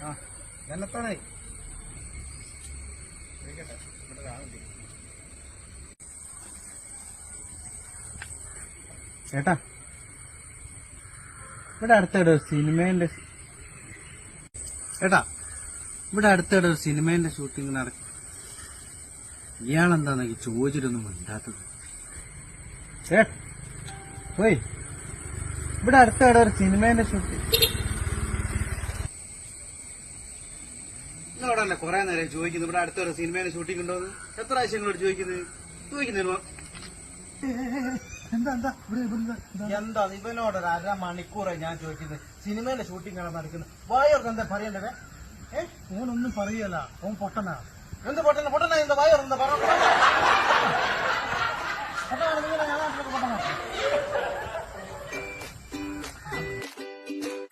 ആ എന്നത്തോടെ ചേട്ടാ ഇവിടെ അടുത്തിടെ ഒരു സിനിമേന്റെ ചേട്ടാ ഇവിടെ അടുത്തിടെ ഒരു സിനിമേന്റെ ഷൂട്ടിംഗ് നടക്കും ഇയാളെന്താ എനിക്ക് ചോദിച്ചിട്ടൊന്നും മിണ്ടാത്തത്. ഏ ഇവിടെ അടുത്തിടെ ഒരു സിനിമേന്റെ ഷൂട്ടിംഗ് നിങ്ങളോട് കൊറേ നേരം ചോദിക്കുന്നു ഇവിടെ അടുത്തൊരു സിനിമയിൽ ഷൂട്ടിംഗ് ഉണ്ടോ എന്ന് എത്ര ആവശ്യം നിങ്ങളോട് ചോദിക്കുന്നത് ചോദിക്കുന്നു എന്താ? ഇവനോട് ഒരു അര മണിക്കൂറായി ഞാൻ ചോദിക്കുന്നത്. സിനിമയിലെ ഷൂട്ടിംഗ് ആണ് നടക്കുന്നത്. വായോർക്ക് എന്താ പറയണ്ടേ ഏഹ് ഓനൊന്നും പറയല്ല. ഓൻ പൊട്ടനാ. എന്ത് പൊട്ടന? പൊട്ടന എന്താ വായോർ എന്താ പറഞ്ഞു പൊട്ടനാണ് നിങ്ങളുടെ പൊട്ടനാ.